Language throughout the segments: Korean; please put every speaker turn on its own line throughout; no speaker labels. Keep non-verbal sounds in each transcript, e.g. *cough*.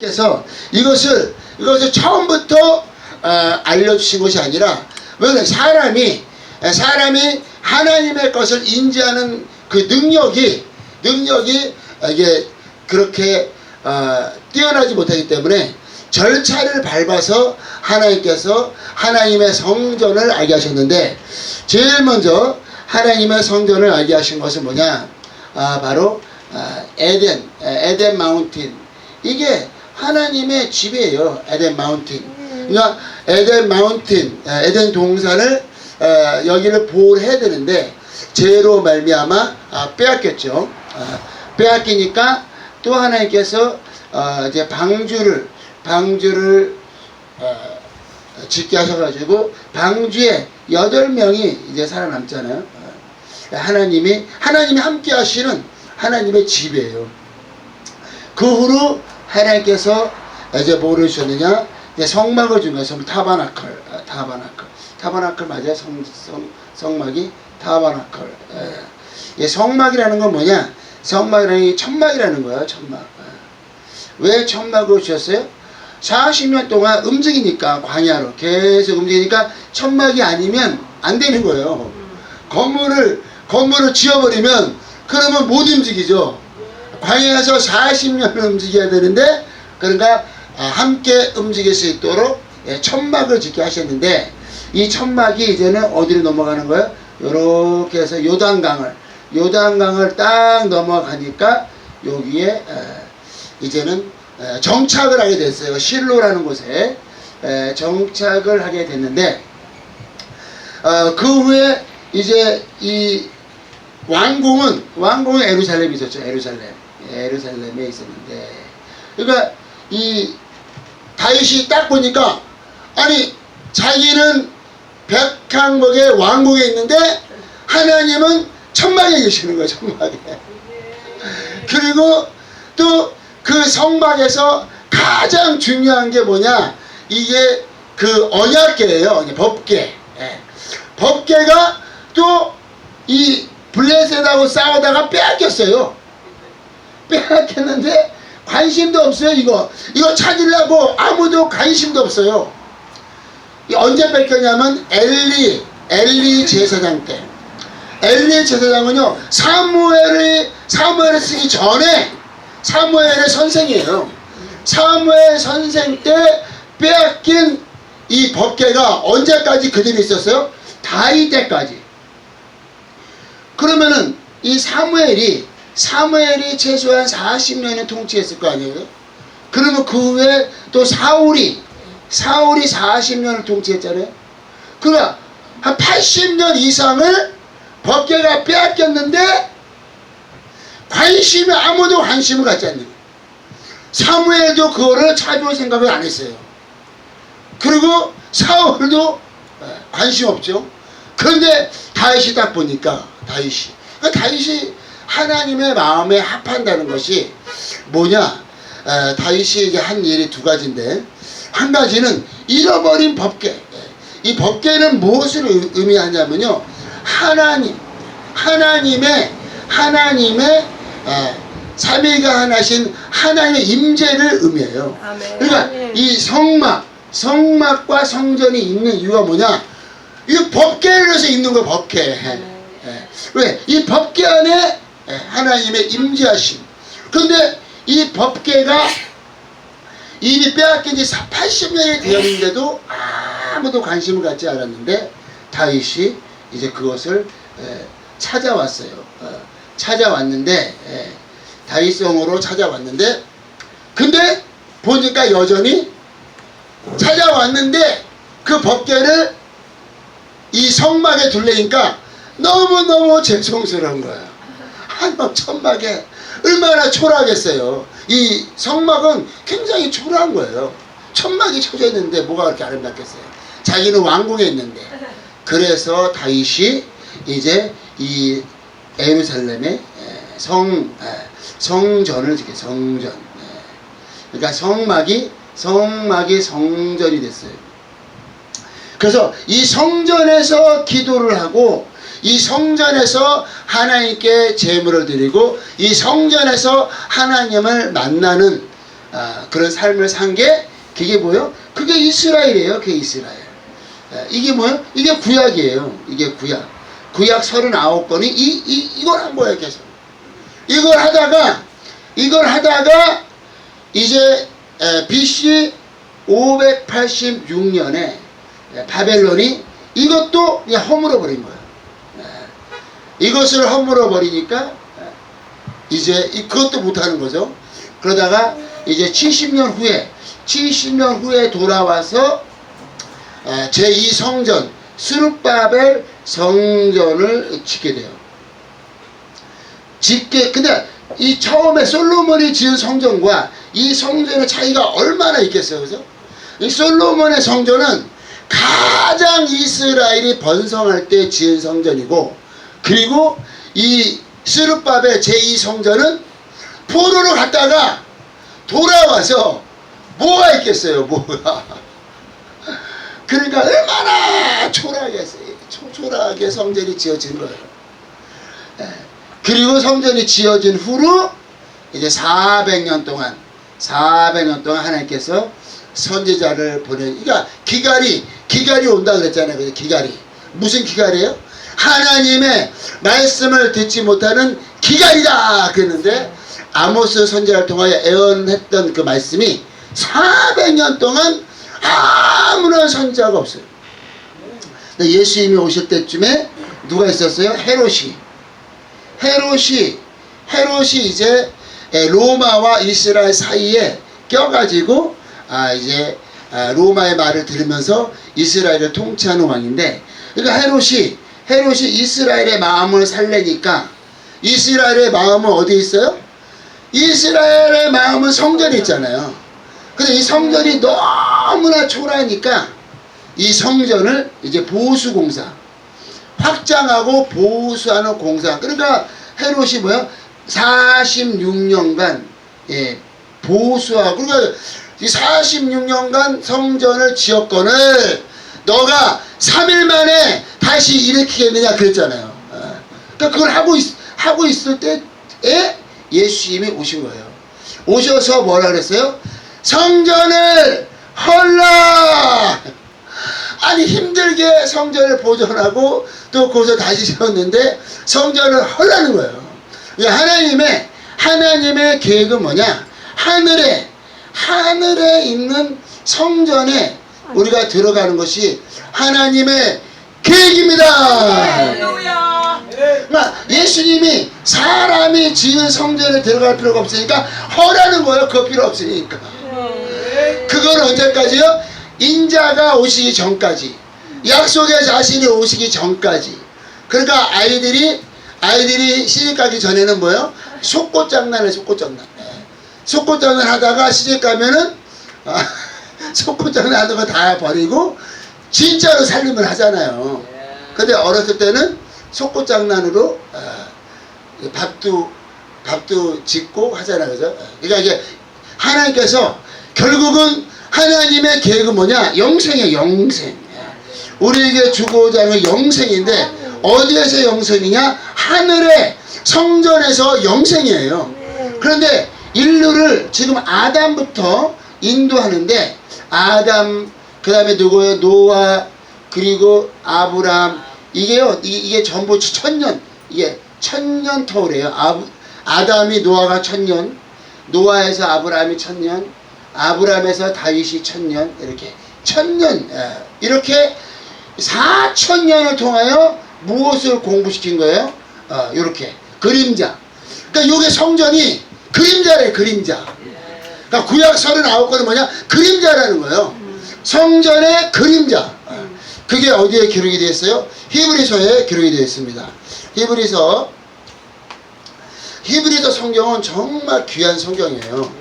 그래서 이것을 이것을 처음부터 어, 알려주신 것이 아니라 왜 사람이 사람이 하나님의 것을 인지하는 그 능력이 능력이 이게 그렇게 어, 뛰어나지 못하기 때문에 절차를 밟아서 하나님께서 하나님의 성전을 알게 하셨는데 제일 먼저 하나님의 성전을 알게 하신 것은 뭐냐? 아, 바로 아, 에덴 에덴 마운틴. 이게 하나님의 집이에요 에덴 마운틴 그러니까 에덴 마운틴 아, 에덴 동산을 아, 여기를 보호를 해야 되는데 죄로 말미암아 아, 빼앗겼죠 아, 빼앗기니까 또 하나님께서 어, 이제 방주를 방주를 어, 짓게 하셔가지고 방주에 여덟 명이 이제 살아남잖아요. 어, 하나님이 하나님이 함께 하시는 하나님의 집이에요. 그 후로 하나님께서 이제 뭐를 주셨느냐? 성막을 준 거예요. 타바나클, 아, 타바나클, 타바나클 맞아요. 성, 성 성막이 타바나클. 예. 이 성막이라는 건 뭐냐? 성막이라는 게 천막이라는 거예요. 천막. 예. 왜 천막을 주셨어요? 40년 동안 움직이니까 광야로 계속 움직이니까 천막이 아니면 안 되는 거예요. 건물을 건물을 지어버리면 그러면 못 움직이죠. 광야에서 40년을 움직여야 되는데 그러니까 아, 함께 움직일 수 있도록 예, 천막을 짓게 하셨는데 이 천막이 이제는 어디로 넘어가는 거예요? 요렇게 해서 요단강을 요단강을 딱 넘어가니까 여기에 에, 이제는 에, 정착을 하게 됐어요. 실로라는 곳에 에, 정착을 하게 됐는데 어, 그 후에 이제 이 왕궁은 왕궁은 에루살렘이 있었죠. 에루살렘 에루살렘에 있었는데. 그러니까 이 다윗이 딱 보니까 아니 자기는 백향목의 왕궁에 있는데 하나님은 천막에 계시는 거예요. 천막에. 그리고 또 그 성막에서 가장 중요한 게 뭐냐? 이게 그 언약계예요 법계. 예. 법계가 또 이 블레셋하고 싸우다가 빼앗겼어요 빼앗겼는데 관심도 없어요 이거 이거 찾으려고 아무도 관심도 없어요 이 언제 뺏겼냐면 엘리 엘리 제사장 때 엘리 제사장은요 사무엘이 사무엘을 쓰기 전에 사무엘의 선생이에요. 사무엘 선생 때 빼앗긴 이 법계가 언제까지 그대로 있었어요? 다이 때까지. 그러면은 이 사무엘이 사무엘이 최소한 40년은 통치했을 거 아니에요? 그러면 그 후에 또 사울이 사울이 40년을 통치했잖아요. 그러나 한 80년 이상을 법계가 빼앗겼는데 관심이 아무도 관심을 갖지 않는 거예요. 사무엘도 그거를 찾아올 생각을 안 했어요. 그리고 사울도 예, 관심 없죠. 그런데 다윗이 딱 보니까 다윗이 그러니까 다윗이 하나님의 마음에 합한다는 것이 뭐냐? 에, 다윗이 이제 한 일이 두 가지인데 한 가지는 잃어버린 법계. 이 법계는 무엇을 의- 의미하냐면요. 하나님, 하나님의 하나님의 에, 삼위가 하나신 하나님의 임재를 의미해요.
아멘.
그러니까
아멘.
이 성막, 성막과 성전이 있는 이유가 뭐냐? 이 법계를 해서 있는 거예요, 법계. 예. 왜? 이 법계 안에 예, 하나님의 임재하심. 근데 이 법계가 이미 빼앗긴 지 80년이 되었는데도 아무도 관심을 갖지 않았는데 다윗이 이제 그것을 예, 찾아왔어요. 어, 찾아왔는데 예, 다윗성으로 찾아왔는데 근데 보니까 여전히 찾아왔는데 그 법계를 이 성막에 둘레니까 너무너무 죄송스러운 거야. 한번 천막에 얼마나 초라하겠어요. 이 성막은 굉장히 초라한 거예요. 천막이 쳐져 있는데 뭐가 그렇게 아름답겠어요. 자기는 왕궁에 있는데. 그래서 다윗이 이제 이 에루살렘에 성 에, 성전을 짓게 성전. 에. 그러니까 성막이 성막이 성전이 됐어요. 그래서 이 성전에서 기도를 하고 이 성전에서 하나님께 제물을 드리고 이 성전에서 하나님을 만나는 아, 그런 삶을 산 게 그게 뭐요? 그게 이스라엘이에요. 그게 이스라엘. 에, 이게 뭐요? 이게 구약이에요. 이게 구약. 구약 39권이 이, 이, 이걸 한 거예요. 계속. 이걸 하다가 이걸 하다가 이제 에, BC 586년에 바벨론이 이것도 허물어 버린 거예요. 에, 이것을 허물어 버리니까 에, 이제 이- 그것도 못하는 거죠. 그러다가 이제 70년 후에 70년 후에 돌아와서 에, 제2성전 스룹바벨 성전을 짓게 돼요. 짓게 근데 이 처음에 솔로몬이 지은 성전과 이 성전의 차이가 얼마나 있겠어요, 그죠? 이 솔로몬의 성전은 가장 이스라엘이 번성할 때 지은 성전이고 그리고 이 스룹바벨 제2성전은 포로로 갔다가 돌아와서 뭐가 있겠어요, 뭐가? *laughs* 그러니까 얼마나 초라하게 초- 초라하게 성전이 지어진 거예요. 예. 그리고 성전이 지어진 후로 이제 400년 동안 400년 동안 하나님께서 선지자를 보내 그러니까 기갈이 기갈이 온다 그랬잖아요. 기갈이 무슨 기갈이에요? 하나님의 말씀을 듣지 못하는 기갈이다 그랬는데 아모스 선지자를 통하여 애언했던 그 말씀이 400년 동안 아무런 선지자가 없어요. 예수님이 오실 때쯤에 누가 있었어요? 헤롯이. 헤롯이 헤롯이 이제 에, 로마와 이스라엘 사이에 껴가지고 아 이제 아, 로마의 말을 들으면서 이스라엘을 통치하는 왕인데 그러니까 헤롯이 헤롯이 이스라엘의 마음을 살래니까 이스라엘의 마음은 어디 있어요? 이스라엘의 마음은 성전에 있잖아요. 근데 이 성전이 너무나 초라하니까 이 성전을 이제 보수 공사 확장하고 보수하는 공사. 그러니까 헤롯이 뭐야? 46년간 예, 보수하고 그러니까 이 46년간 성전을 지었거늘 너가 3일 만에 다시 일으키겠느냐 그랬잖아요. 어. 그러니까 그걸 하고 있, 하고 있을 때에 예수님이 오신 거예요. 오셔서 뭐라 그랬어요? 성전을 헐라 아니 힘들게 성전을 보존하고 또 거기서 다시 세웠는데 성전을 헐라는 거예요. 하나님의 하나님의 계획은 뭐냐? 하늘에 하늘에 있는 성전에 우리가 들어가는 것이 하나님의 계획입니다. 그러니까 예수님이 사람이 지은 성전에 들어갈 필요가 없으니까 허라는 거예요. 그거 필요 없으니까. 그건 언제까지요? 인자가 오시기 전까지. 약속의 자신이 오시기 전까지. 그러니까 아이들이 아이들이 시집 가기 전에는 뭐요? 속꽃 장난을 속꽃 장난. 예. 속꽃 장난 하다가 시집 가면은 아, 속꽃 장난 하는 거다 버리고 진짜로 살림을 하잖아요. 근데 어렸을 때는 속꽃 장난으로 아, 밥도 밥도 짓고 하잖아요, 그죠? 그러니까 이게 하나님께서 결국은 하나님의 계획은 뭐냐? 영생이에요, 영생. 우리에게 주고자 하는 영생인데 어디에서 영생이냐? 하늘의 성전에서 영생이에요. 그런데 인류를 지금 아담부터 인도하는데 아담 그 다음에 누구예요? 노아 그리고 아브람 이게요 이게, 전부 천년 이게 천년 터울이에요. 아, 아담이 노아가 천년 노아에서 아브라함이 천년 아브라함에서 다윗이 천년 이렇게 천년 예, 이렇게 4천년을 통하여 무엇을 공부시킨 거예요? 어, 이렇게 그림자. 그러니까 이게 성전이 그림자래 그림자. 그러니까 구약 39권은 뭐냐? 그림자라는 거예요. 성전의 그림자. 어, 그게 어디에 기록이 되어 있어요? 히브리서에 기록이 되어 있습니다. 히브리서 히브리서 성경은 정말 귀한 성경이에요.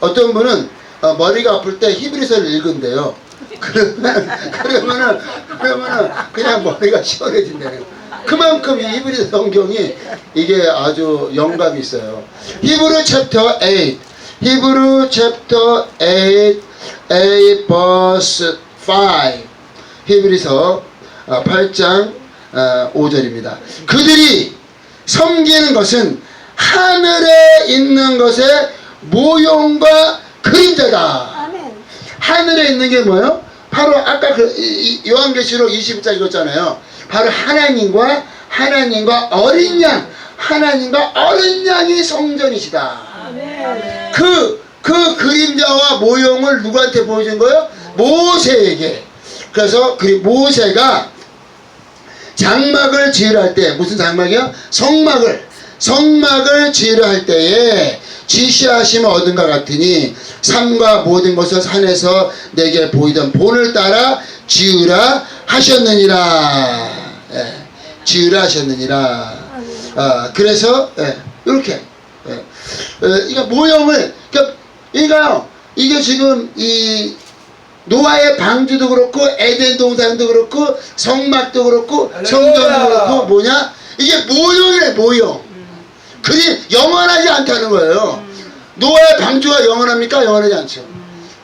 어떤 분은 어, 머리가 아플 때 히브리서를 읽은대요. *laughs* 그러면 그러면은 그러면은 그냥 머리가 시원해진다는. 그만큼 이 히브리 성경이 이게 아주 영감이 있어요. 히브리 챕터 8. 히브리 챕터 8 8 verse 5. 히브리서 8장 5절입니다. 그들이 섬기는 것은 하늘에 있는 것의 모형과 그림자다.
아멘.
하늘에 있는 게 뭐예요? 바로 아까 그 요한계시록 20장 읽었잖아요. 바로 하나님과 하나님과 어린 양, 하나님과 어린 양이 성전이시다.
아멘.
그, 그 그림자와 모형을 누구한테 보여준 거예요? 모세에게. 그래서 그 모세가 장막을 지으려 할 때, 무슨 장막이요? 성막을, 성막을 지으려 할 때에 지시하심을 얻은 것 같으니 산과 모든 것을 산에서 내게 보이던 본을 따라 지으라 하셨느니라. 예, 지으라 하셨느니라. 아, 그래서 예, 이렇게 예. 어, 이거 모형을 그러니까 이가요 이게 지금 이 노아의 방주도 그렇고 에덴 동산도 그렇고 성막도 그렇고. 성전도 그렇고 뭐냐? 이게 모형이래 모형. 그리 영원하지 않다는 거예요. 노아의 방주가 영원합니까? 영원하지 않죠.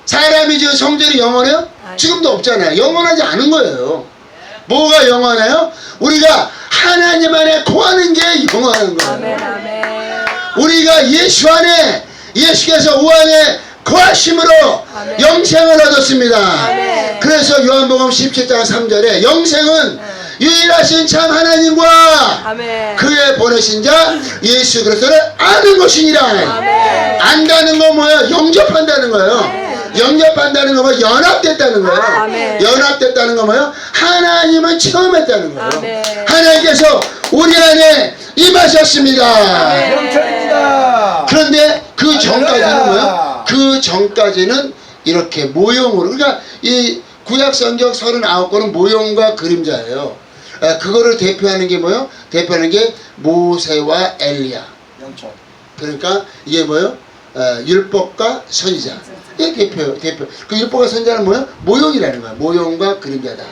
사람이 지금 성전이 영원해요? 지금도 없잖아요. 영원하지 않은 거예요. 뭐가 영원해요? 우리가 하나님 안에 거하는 게 영원한 거예요. 우리가 예수 안에 예수께서 우 안에 거하심으로
아멘.
영생을 얻었습니다.
아멘.
그래서 요한복음 17장 3절에 영생은 유일하신 참 하나님과
아멘.
그의 보내신 자 예수 그리스도를 아는 것이니라.
아멘.
안다는 건 뭐예요? 영접한다는 거예요.
아멘.
영접한다는 건 뭐예요? 연합됐다는 거예요.
아멘.
연합됐다는 건 뭐예요? 하나님을 체험했다는 거예요.
아멘.
하나님께서 우리 안에 임하셨습니다.
아멘.
그런데 그 전까지는
할렐루야.
뭐야? 그 전까지는 이렇게 모형으로 그러니까 이 구약 성경 39권은 모형과 그림자예요. 아, 그거를 대표하는 게 뭐요? 대표하는 게 모세와 엘리야. 그러니까 이게 뭐요? 어, 율법과 선지자. 이게 대표 대표. 그 율법과 선지자는 뭐요? 모형이라는 거야. 모형과 그림자다.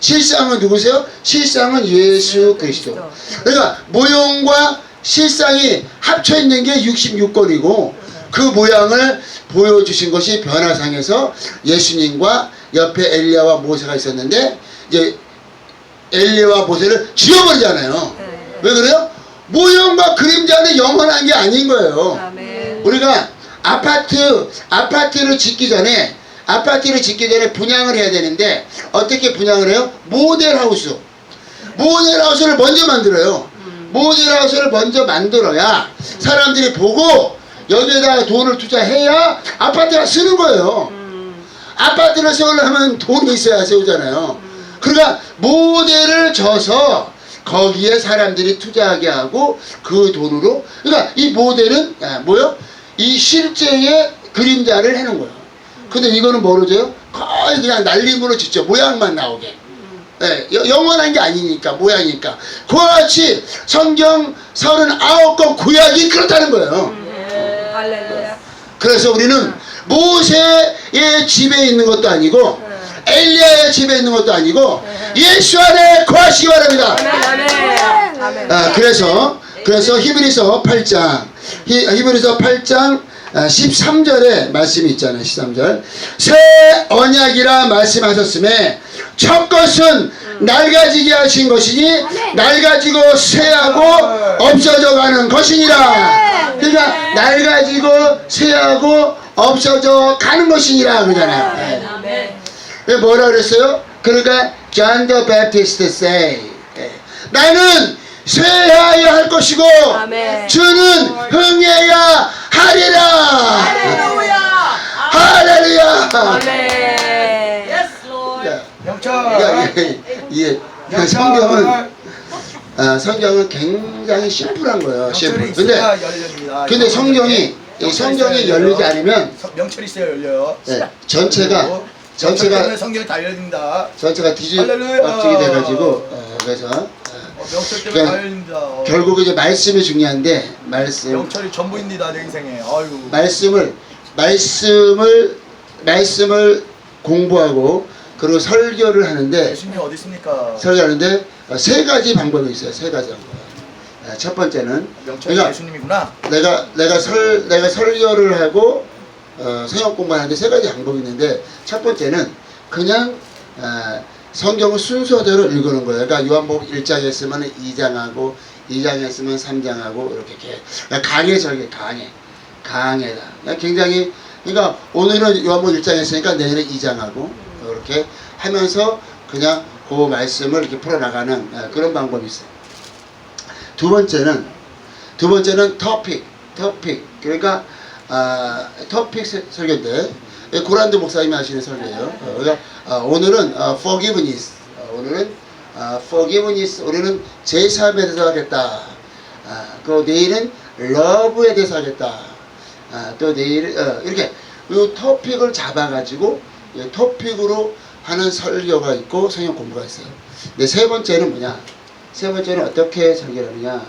실상은 누구세요? 실상은 예수 그리스도. 그러니까 모형과 실상이 합쳐 있는 게 66권이고 그 모양을 보여주신 것이 변화상에서 예수님과 옆에 엘리야와 모세가 있었는데 이제 엘리야와 모세를 지워버리잖아요. 왜 그래요? 모형과 그림자는 영원한 게 아닌 거예요. 우리가 아파트 아파트를 짓기 전에 아파트를 짓기 전에 분양을 해야 되는데 어떻게 분양을 해요? 모델 하우스. 모델 하우스를 먼저 만들어요. 모델 하우스를 먼저 만들어야 사람들이 보고 여기에다가 돈을 투자해야 아파트가 쓰는 거예요.
음.
아파트를 세우려면 돈이 있어야 세우잖아요. 그러니까 모델을 져서 거기에 사람들이 투자하게 하고 그 돈으로 그러니까 이 모델은 아, 뭐요? 이 실제의 그림자를 해놓은 거예요. 근데 이거는 뭐로 줘요? 거의 그냥 날림으로 짓죠. 모양만 나오게. 예, 여- 영원한 게 아니니까 모양이니까 그와 같이 성경 39권 구약이 그렇다는 거예요.
음. 할렐루야.
그래서 우리는 모세의 집에 있는 것도 아니고 엘리야의 집에 있는 것도 아니고 예수 안에 거하시기 바랍니다.
아,
그래서 그래서 히브리서 8장 히, 히브리서 8장 아, 13절에 말씀이 있잖아요. 13절. 새 언약이라 말씀하셨음에 첫 것은 낡아지게 하신 것이니 낡아지고 쇠하고 없어져 가는 것이니라. 그러니까 낡아지고 쇠하고 없어져 가는 것이니라 그러잖아요. 왜 뭐라 그랬어요? 그러니까 John the Baptist say 예. 나는 쇠하여 할 것이고
아멘.
주는 흥해야 하리라
할렐루야.
할렐루야
Lord.
야,
영철.
야, 예, 예. 그 성경은 아, 성경은 굉장히 심플한 거예요 심플 근데
있어야 열립니다.
근데 성경이 이 성경이 열리지
열려요.
않으면
성- 명철이 있어야 열려요.
예, 전체가 전체가
성경이 다 열립니다.
전체가 뒤집박죽이
할렐루야.
돼가지고 어, 그래서
명철 때문에
그러니까
다 열립니다. 어,
결국 이제 말씀이 중요한데 말씀
영철이 전부입니다 내 인생에. 아유.
말씀을 말씀을 말씀을 공부하고 그리고 설교를 하는데
예수님 어디 있습니까?
설교하는데 어, 세 가지 방법이 있어요. 세 가지 방법. 어, 첫 번째는
명철이
그러니까
예수님이구나.
내가 내가 설 내가 설교를 하고 어, 성역 공부하는데 세 가지 방법이 있는데 첫 번째는 그냥 어, 성경을 순서대로 읽는 거예요. 그러니까 요한복음 1장 했으면 2장하고 2장 했으면 3장하고 이렇게 그러니까 강해 설계 강해 강해다. 그러니까 굉장히 그러니까 오늘은 요한복 1장 했으니까 내일은 2장하고 이렇게 하면서 그냥 그 말씀을 이렇게 풀어나가는 예, 그런 방법이 있어요. 두 번째는 두 번째는 토픽, 토픽. 그러니까 아, 토픽 세- 설교인데 예, 고란드 목사님이 하시는 설교예요. 어, 그러니까 아, 오늘은 어, forgiveness, 어, 오늘은 아, forgiveness, 우리는 제3에 대해서 하겠다. 아, 그 내일은 love에 대해서 하겠다. 아, 또 내일 어, 이렇게 이 토픽을 잡아가지고 이 토픽으로 하는 설교가 있고 성경 공부가 있어요. 근데 세 번째는 뭐냐? 세 번째는 어떻게 설교를 하느냐?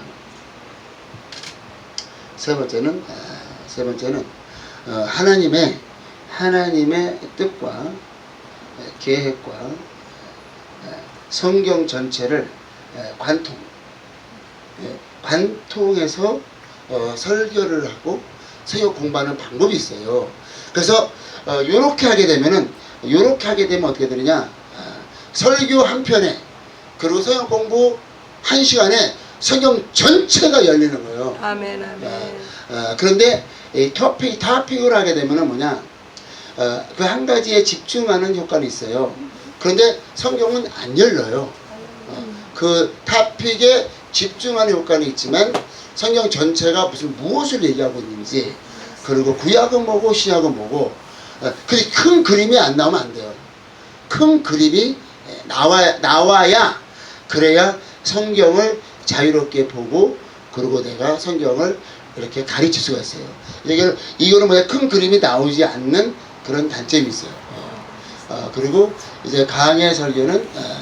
세 번째는 아, 세 번째는 어, 하나님의 하나님의 뜻과 어, 계획과 어, 성경 전체를 어, 관통 예, 관통해서 어, 설교를 하고 성경 공부하는 방법이 있어요. 그래서 이렇게 하게 되면은 이렇게 하게 되면 어떻게 되느냐? 아, 설교 한 편에 그리고 성경 공부 한 시간에 성경 전체가 열리는 거예요.
아멘, 아멘.
어, 그런데 이 토픽, 토픽을 하게 되면은 뭐냐, 어, 그한 가지에 집중하는 효과는 있어요. 그런데 성경은 안 열려요. 어, 그 토픽에 집중하는 효과는 있지만 성경 전체가 무슨 무엇을 얘기하고 있는지 그리고 구약은 뭐고 신약은 뭐고 어, 근데 큰 그림이 안 나오면 안 돼요. 큰 그림이 나와, 나와야 그래야 성경을 자유롭게 보고 그리고 내가 성경을 이렇게 가르칠 수가 있어요. 이게 이거는 뭐야 큰 그림이 나오지 않는 그런 단점이 있어요. 어, 어, 그리고 이제 강의 설교는 어,